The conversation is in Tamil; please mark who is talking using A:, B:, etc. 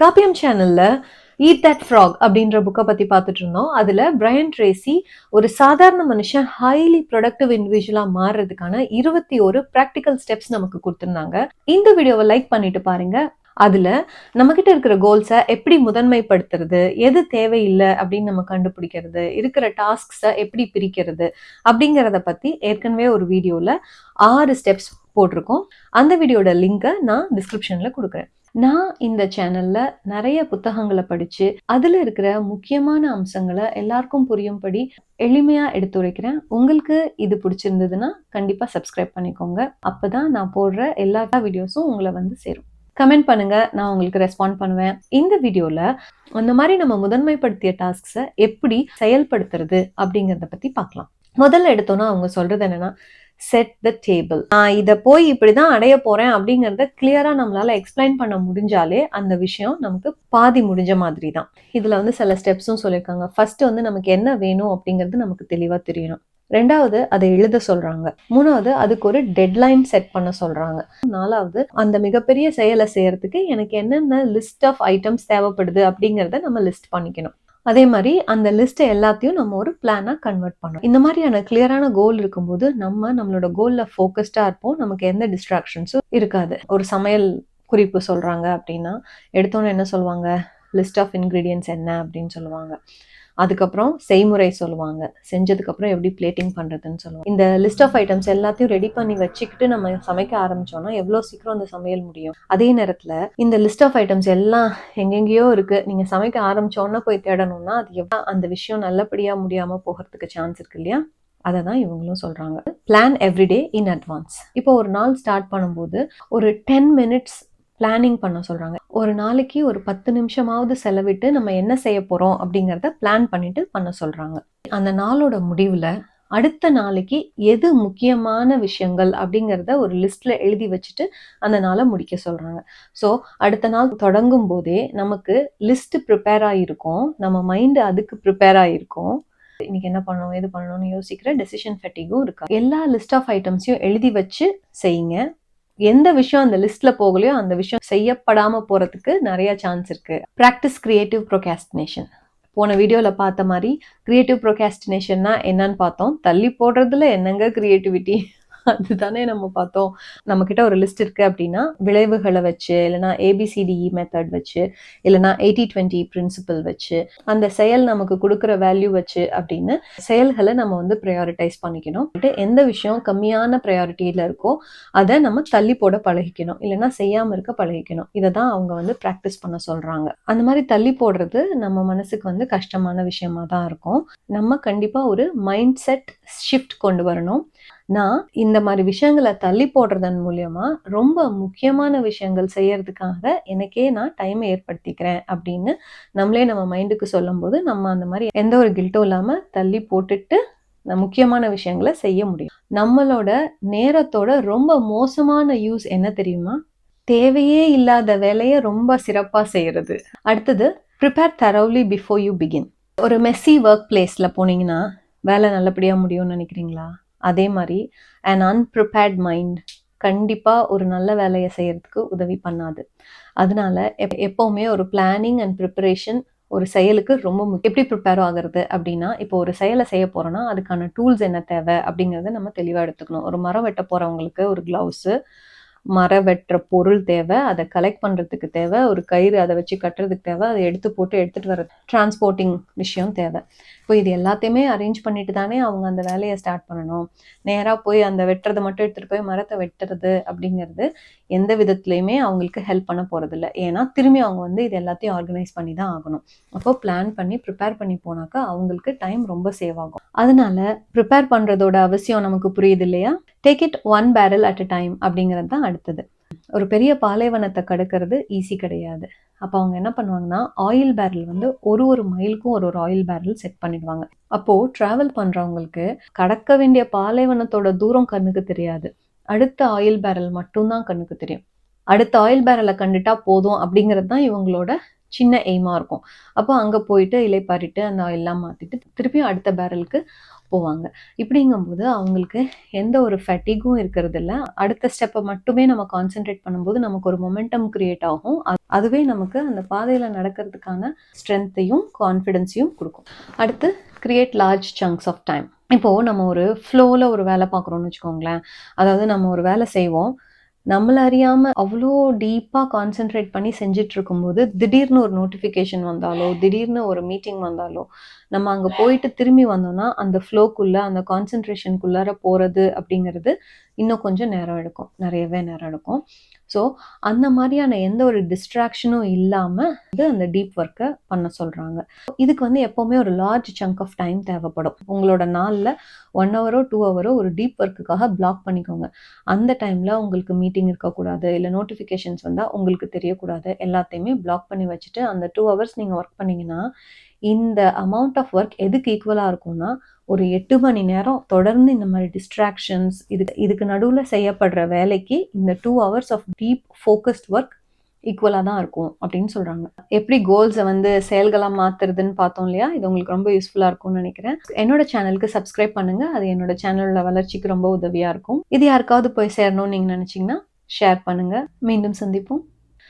A: காப்பியம் சேனல்ல ஈட் தட் ஃப்ராக் அப்படின்ற புக்கை பத்தி பார்த்துட்டு இருந்தோம். அதுல பிரையன் ட்ரேசி ஒரு சாதாரண மனுஷன் ஹைலி ப்ரொடக்டிவ் இண்டிவிஜுவலா மாறுறதுக்கான இருபத்தி ஒரு ப்ராக்டிக்கல் ஸ்டெப்ஸ் நமக்கு கொடுத்துருந்தாங்க. இந்த வீடியோவை லைக் பண்ணிட்டு பாருங்க. அதுல நம்ம கிட்ட இருக்கிற கோல்ஸை எப்படி முதன்மைப்படுத்துறது எது தேவையில்லை அப்படின்னு நம்ம கண்டுபிடிக்கிறது இருக்கிற டாஸ்க்ஸை எப்படி பிரிக்கிறது அப்படிங்கிறத பத்தி ஏற்கனவே ஒரு வீடியோல ஆறு ஸ்டெப்ஸ் போட்டிருக்கோம். அந்த வீடியோட லிங்கை நான் டிஸ்கிரிப்ஷன்ல கொடுக்குறேன். நான் இந்த சேனல்ல நிறைய புத்தகங்களை படிச்சு அதுல இருக்கிற முக்கியமான அம்சங்களை எல்லாருக்கும் புரியும்படி எளிமையா எடுத்துரைக்கிறேன். உங்களுக்கு இது பிடிச்சிருந்ததுன்னா கண்டிப்பா சப்ஸ்கிரைப் பண்ணிக்கோங்க. அப்பதான் நான் போடுற எல்லா வீடியோஸும் உங்களை வந்து சேரும். கமெண்ட் பண்ணுங்க நான் உங்களுக்கு ரெஸ்பாண்ட் பண்ணுவேன். இந்த வீடியோல அந்த மாதிரி நம்ம முதன்மைப்படுத்திய டாஸ்க்ஸை எப்படி செயல்படுத்துறது அப்படிங்கிறத பத்தி பார்க்கலாம். முதல்ல எடுத்தோம்னா அவங்க சொல்றது என்னன்னா செட் த டேபிள் நான் இதை போய் இப்படிதான் அடைய போறேன் அப்படிங்கறத கிளியரா நம்மளால எக்ஸ்பிளைன் பண்ண முடிஞ்சாலே அந்த விஷயம் நமக்கு பாதி முடிஞ்ச மாதிரி தான் இதுல வந்து சில ஸ்டெப்ஸும் சொல்லியிருக்காங்க. ஃபர்ஸ்ட் வந்து நமக்கு என்ன வேணும் அப்படிங்கிறது நமக்கு தெளிவா தெரியணும். ரெண்டாவது அதை எழுத சொல்றாங்க. மூணாவது அதுக்கு ஒரு டெட்லைன் செட் பண்ண சொல்றாங்க. நாலாவது அந்த மிகப்பெரிய செயலை செய்யறதுக்கு எனக்கு என்னென்ன லிஸ்ட் ஆஃப் ஐட்டம்ஸ் தேவைப்படுது அப்படிங்கறத நம்ம லிஸ்ட் பண்ணிக்கணும். அதே மாதிரி அந்த லிஸ்ட்டை எல்லாத்தையும் நம்ம ஒரு பிளானாக கன்வெர்ட் பண்ணணும். இந்த மாதிரியான கிளியரான கோல் இருக்கும்போது நம்ம நம்மளோட கோலில் ஃபோக்கஸ்டாக இருப்போம். நமக்கு எந்த டிஸ்ட்ராக்ஷன்ஸும் இருக்காது. ஒரு சமையல் குறிப்பு சொல்றாங்க அப்படின்னா எடுத்தோன்னே என்ன சொல்லுவாங்க லிஸ்ட் ஆஃப் இன்கிரீடியன்ஸ் என்ன அப்படின்னு சொல்லுவாங்க. அதுக்கப்புறம் செய்முறை சொல்லுவாங்க. செஞ்சதுக்கப்புறம் எப்படி பிளேட்டிங் பண்ணுறதுன்னு சொல்லுவாங்க. இந்த லிஸ்ட் ஆஃப் ஐட்டம்ஸ் எல்லாத்தையும் ரெடி பண்ணி வச்சுக்கிட்டு நம்ம சமைக்க ஆரம்பித்தோம்னா எவ்வளோ சீக்கிரம் அந்த சமையல் முடியும்? அதே நேரத்தில் இந்த லிஸ்ட் ஆஃப் ஐட்டம்ஸ் எல்லாம் எங்கெங்கேயோ இருக்குது நீங்கள் சமைக்க ஆரம்பித்தோன்னா போய் தேடணும்னா அது எவ்வளோ அந்த விஷயம் நல்லபடியாக முடியாமல் போகிறதுக்கு சான்ஸ் இருக்கு இல்லையா? அதை தான் இவங்களும் சொல்கிறாங்க பிளான் எவ்ரிடே இன் அட்வான்ஸ் இப்போ ஒரு நாள் ஸ்டார்ட் பண்ணும்போது ஒரு டென் மினிட்ஸ் பிளானிங் பண்ண சொல்கிறாங்க ஒரு நாளைக்கு ஒரு பத்து நிமிஷமாவது செலவிட்டு நம்ம என்ன செய்ய போகிறோம் அப்படிங்கிறத பிளான் பண்ணிட்டு பண்ண சொல்கிறாங்க அந்த நாளோட முடிவில் அடுத்த நாளைக்கு எது முக்கியமான விஷயங்கள் அப்படிங்கிறத ஒரு லிஸ்ட்ல எழுதி வச்சுட்டு அந்த நாளை முடிக்க சொல்றாங்க. ஸோ அடுத்த நாள் தொடங்கும் போதே நமக்கு லிஸ்ட் ப்ரிப்பேர் ஆகிருக்கும் நம்ம மைண்டு அதுக்கு ப்ரிப்பேர் ஆகிருக்கும் இன்னைக்கு என்ன பண்ணணும் எது பண்ணணும்னு யோசிக்கிற டெசிஷன் ஃபெட்டிகும் இருக்கா எல்லா லிஸ்ட் ஆஃப் ஐட்டம்ஸையும் எழுதி வச்சு செய்யுங்க. எந்த விஷயம் அந்த லிஸ்ட்ல போகலையோ அந்த விஷயம் செய்யப்படாம போறதுக்கு நிறைய சான்ஸ் இருக்கு. ப்ராக்டிஸ் கிரியேட்டிவ் ப்ரொகாஸ்டினேஷன் போன வீடியோல பார்த்த மாதிரி கிரியேட்டிவ் ப்ரொகாஸ்டினேஷன்னா என்னன்னு பார்த்தோம். தள்ளி போடுறதுல என்னங்க கிரியேட்டிவிட்டி அதுதானே நம்ம பார்த்தோம். நம்ம கிட்ட ஒரு லிஸ்ட் இருக்கு அப்படின்னா விளைவுகளை வச்சு இல்லைனா ஏபிசிடிஇ மெத்தட் வச்சு இல்லைனா எயிட்டி டுவெண்ட்டி பிரின்சிபல் வச்சு அந்த செயல் நமக்கு கொடுக்குற வேல்யூ வச்சு அப்படின்னு செயல்களை நம்ம வந்து ப்ரையாரிட்டைஸ் பண்ணிக்கணும். எந்த விஷயம் கம்மியான ப்ரையாரிட்டியில இருக்கோ அதை நம்ம தள்ளி போட பழகிக்கணும். இல்லைனா செய்யாம இருக்க பழகிக்கணும். இதை தான் அவங்க வந்து ப்ராக்டிஸ் பண்ண சொல்றாங்க. அந்த மாதிரி தள்ளி போடுறது நம்ம மனசுக்கு வந்து கஷ்டமான விஷயமா தான் இருக்கும். நம்ம கண்டிப்பா ஒரு மைண்ட் செட் ஷிஃப்ட் கொண்டு வரணும். நான் இந்த மாதிரி விஷயங்களை தள்ளி போடுறதன் மூலியமா ரொம்ப முக்கியமான விஷயங்கள் செய்யறதுக்காக எனக்கே நான் டைமை ஏற்படுத்திக்கிறேன் அப்படின்னு நம்மளே நம்ம மைண்டுக்கு சொல்லும் போது நம்ம அந்த மாதிரி எந்த ஒரு கில்ட்டும் இல்லாம தள்ளி போட்டுட்டு முக்கியமான விஷயங்களை செய்ய முடியும். நம்மளோட நேரத்தோட ரொம்ப மோசமான யூஸ் என்ன தெரியுமா? தேவையே இல்லாத வேலையை ரொம்ப சிறப்பாக செய்யறது. அடுத்தது prepare thoroughly before you begin ஒரு மெஸ்ஸி ஒர்க் பிளேஸ்ல போனீங்கன்னா வேலை நல்லபடியா முடியும்னு நினைக்கிறீங்களா? அதே மாதிரி அண்ட் அன்ப்ரிப்பேர்ட் மைண்ட் கண்டிப்பாக ஒரு நல்ல வேலையை செய்கிறதுக்கு உதவி பண்ணாது. அதனால எப் எப்போவுமே ஒரு பிளானிங் அண்ட் ப்ரிப்பரேஷன் ஒரு செயலுக்கு ரொம்ப முக்கியம் எப்படி ப்ரிப்பேர் ஆகுறது அப்படின்னா இப்போ ஒரு செயலை செய்ய போகிறோன்னா அதுக்கான டூல்ஸ் என்ன தேவை அப்படிங்கிறத நம்ம தெளிவாக எடுத்துக்கணும். ஒரு மரம் வெட்ட போகிறவங்களுக்கு ஒரு க்ளவுஸு மரம் வெட்டுற பொருள் தேவை அதை கலெக்ட் பண்ணுறதுக்கு தேவை ஒரு கயிறு அதை வச்சு கட்டுறதுக்கு தேவை அதை எடுத்து போட்டு எடுத்துகிட்டு வர டிரான்ஸ்போர்ட்டிங் விஷயம் தேவை. இப்போ இது எல்லாத்தையுமே அரேஞ்ச் பண்ணிட்டு தானே அவங்க அந்த வேலையை ஸ்டார்ட் பண்ணணும். நேராக போய் அந்த வெட்டுறதை மட்டும் எடுத்துகிட்டு போய் மரத்தை வெட்டுறது அப்படிங்கிறது எந்த விதத்துலையுமே அவங்களுக்கு ஹெல்ப் பண்ண போகிறதில்ல ஏன்னா திரும்பி அவங்க வந்து இது எல்லாத்தையும் ஆர்கனைஸ் பண்ணி தான் ஆகணும். அப்போ பிளான் பண்ணி ப்ரிப்பேர் பண்ணி போனாக்கா அவங்களுக்கு டைம் ரொம்ப சேவ் ஆகும். அதனால ப்ரிப்பேர் பண்ணுறதோட அவசியம் நமக்கு புரியுது இல்லையா? Take it one barrel at a time அப்படிங்கிறது தான் அடுத்தது. ஒரு பெரிய பாலைவனத்தை கடக்கிறது ஈஸி கிடையாது. அப்போ அவங்க என்ன பண்ணுவாங்கன்னா ஆயில் பேரல் வந்து ஒரு ஒரு மைலுக்கும் ஒரு ஒரு ஆயில் பேரல் செட் பண்ணிடுவாங்க. அப்போது ட்ராவல் பண்ணுறவங்களுக்கு கடக்க வேண்டிய பாலைவனத்தோட தூரம் கண்ணுக்கு தெரியாது. அடுத்த ஆயில் பேரல் மட்டும்தான் கண்ணுக்கு தெரியும். அடுத்த ஆயில் பேரலை கண்டுட்டா போதும் அப்படிங்கிறது தான் இவங்களோட சின்ன எய்மாக இருக்கும். அப்போ அங்கே போயிட்டு இலைப்பாரிட்டு அந்த ஆயிலெலாம் மாற்றிட்டு திருப்பியும் அடுத்த பேரலுக்கு போவாங்க. இப்படிங்கும்போது அவங்களுக்கு எந்த ஒரு ஃபட்டிகும் இருக்கிறது இல்ல அடுத்த ஸ்டெப்பை மட்டுமே நம்ம கான்சென்ட்ரேட் பண்ணும்போது நமக்கு ஒரு மொமெண்டம் கிரியேட் ஆகும். அதுவே நமக்கு அந்த பாதையில் நடக்கிறதுக்கான ஸ்ட்ரென்த்தையும் கான்ஃபிடென்ஸையும் கொடுக்கும். அடுத்து create large chunks of time இப்போ நம்ம ஒரு ஃப்ளோவில் ஒரு வேலை பார்க்குறோன்னு வச்சுக்கோங்களேன். அதாவது நம்ம ஒரு வேலை செய்வோம். நம்மள அறியாம அவ்வளோ டீப்பாக கான்சென்ட்ரேட் பண்ணி செஞ்சுட்டு இருக்கும்போது திடீர்னு ஒரு நோட்டிஃபிகேஷன் வந்தாலோ திடீர்னு ஒரு மீட்டிங் வந்தாலோ நம்ம அங்கே போயிட்டு திரும்பி வந்தோம்னா அந்த ஃப்ளோக்குள்ள அந்த கான்சென்ட்ரேஷனுக்குள்ளார போகிறது அப்படிங்கிறது இன்னும் கொஞ்சம் நேரம் எடுக்கும். நிறையவே நேரம் எடுக்கும். ஸோ அந்த மாதிரியான எந்த ஒரு டிஸ்ட்ராக்ஷனும் இல்லாமல் வந்து அந்த டீப் ஒர்க்கை பண்ண சொல்கிறாங்க இதுக்கு வந்து எப்போவுமே ஒரு லார்ஜ் சங்க் ஆஃப் டைம் தேவைப்படும். உங்களோட நாளில் ஒன் ஹவரோ டூ ஹவரோ ஒரு டீப் ஒர்க்குக்காக பிளாக் பண்ணிக்கோங்க. அந்த டைமில் உங்களுக்கு மீட்டிங் இருக்கக்கூடாது இல்லை நோட்டிஃபிகேஷன்ஸ் வந்தால் உங்களுக்கு தெரியக்கூடாது. எல்லாத்தையுமே பிளாக் பண்ணி வச்சுட்டு அந்த டூ ஹவர்ஸ் நீங்கள் ஒர்க் பண்ணீங்கன்னா இந்த அமௌண்ட் ஆஃப் ஒர்க் எதுக்கு ஈக்குவலாக இருக்கும்னா ஒரு எட்டு மணி நேரம் தொடர்ந்து இந்த மாதிரி டிஸ்ட்ராக்ஷன்ஸ் இதுக்கு இதுக்கு நடுவில் செய்யப்படுற வேலைக்கு இந்த two hours of deep focused work ஈக்குவலாக தான் இருக்கும் அப்படின்னு சொல்கிறாங்க எப்படி கோல்ஸை வந்து செயல்களாக மாற்றுறதுன்னு பார்த்தோம் இல்லையா? இது உங்களுக்கு ரொம்ப யூஸ்ஃபுல்லாக இருக்கும்னு நினைக்கிறேன். என்னோட சேனலுக்கு சப்ஸ்கிரைப் பண்ணுங்கள் அது என்னோட சேனலோட வளர்ச்சிக்கு ரொம்ப உதவியாக இருக்கும். இது யாருக்காவது போய் சேரணும்னு நீங்கள் நினச்சிங்கன்னா ஷேர் பண்ணுங்கள் மீண்டும் சந்திப்போம்.